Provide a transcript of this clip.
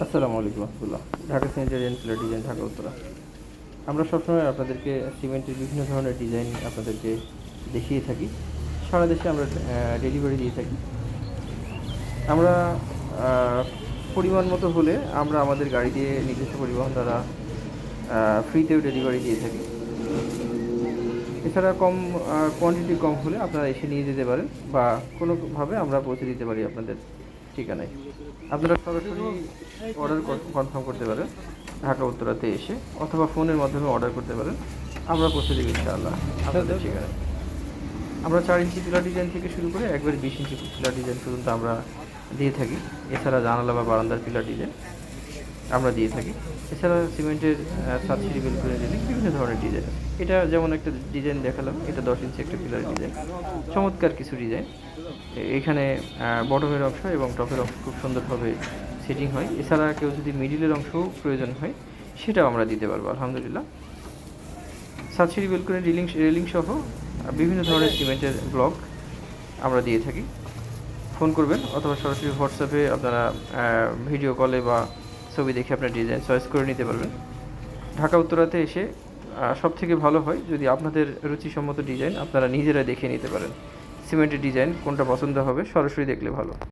আসসালামু আলাইকুম রহমতুল্লাহ। ঢাকা সেন্টার এনফিলার ডিজাইন ঢাকা, উত্তরা। আমরা সবসময় আপনাদেরকে সিমেন্টের বিভিন্ন ধরনের ডিজাইন আপনাদেরকে দেখিয়ে থাকি। সারা দেশে আমরা ডেলিভারি দিয়ে থাকি। আমরা পরিমাণ মতো হলে আমরা আমাদের গাড়ি দিয়ে নিজস্ব পরিবহন দ্বারা ফ্রিতেও ডেলিভারি দিয়ে থাকি। এছাড়া কম কোয়ান্টিটি কম হলে আপনারা এসে নিয়ে যেতে পারেন বা কোনোভাবে আমরা পৌঁছে দিতে পারি আপনাদের। ঠিকানায়। আপনারা সরাসরি অর্ডার কনফার্ম করতে পারেন, ঢাকা, উত্তরাতে এসে, অথবা ফোনের মাধ্যমে অর্ডার করতে পারেন। আমরা পৌঁছে দেবো ইনশাআল্লাহ আপনাদের ঠিকানায়। আমরা চার ইঞ্চি পিলার ডিজাইন থেকে শুরু করে একবারে বিশ ইঞ্চি পিলার ডিজাইন পর্যন্ত আমরা দিয়ে থাকি। এছাড়া জানালা বা বারান্দার পিলার ডিজাইন আমরা দিয়ে থাকি। এছাড়া সিমেন্টের সাত সিঁড়ি বেলকুনি ডিজাইন বিভিন্ন ধরনের ডিজাইন এটা যেমন একটা ডিজাইন দেখালাম, এটা দশ ইঞ্চি একটা পিলার ডিজাইন চমৎকার কিছু ডিজাইন এখানে বটমের অংশ এবং টপের অংশ খুব সুন্দরভাবে সেটিং হয়। এছাড়া কেউ যদি মিডিলের অংশও প্রয়োজন হয়, সেটাও আমরা দিতে পারব, আলহামদুলিল্লাহ। সাতসিঁড়ি বেলকুনি রিলিং রেলিং সহ বিভিন্ন ধরনের সিমেন্টের ব্লক আমরা দিয়ে থাকি। ফোন করবেন অথবা সরাসরি হোয়াটসঅ্যাপে আপনারা ভিডিও কলে বা ছবি দেখে আপনার ডিজাইন চয়েস করে নিতে পারবেন। ঢাকা, উত্তরাতে এসে সব থেকে ভালো হয় যদি আপনাদের রুচিসম্মত ডিজাইন আপনারা নিজেরা দেখে নিতে পারেন। সিমেন্টের ডিজাইন কোনটা পছন্দ হবে সরাসরি দেখলে ভালো।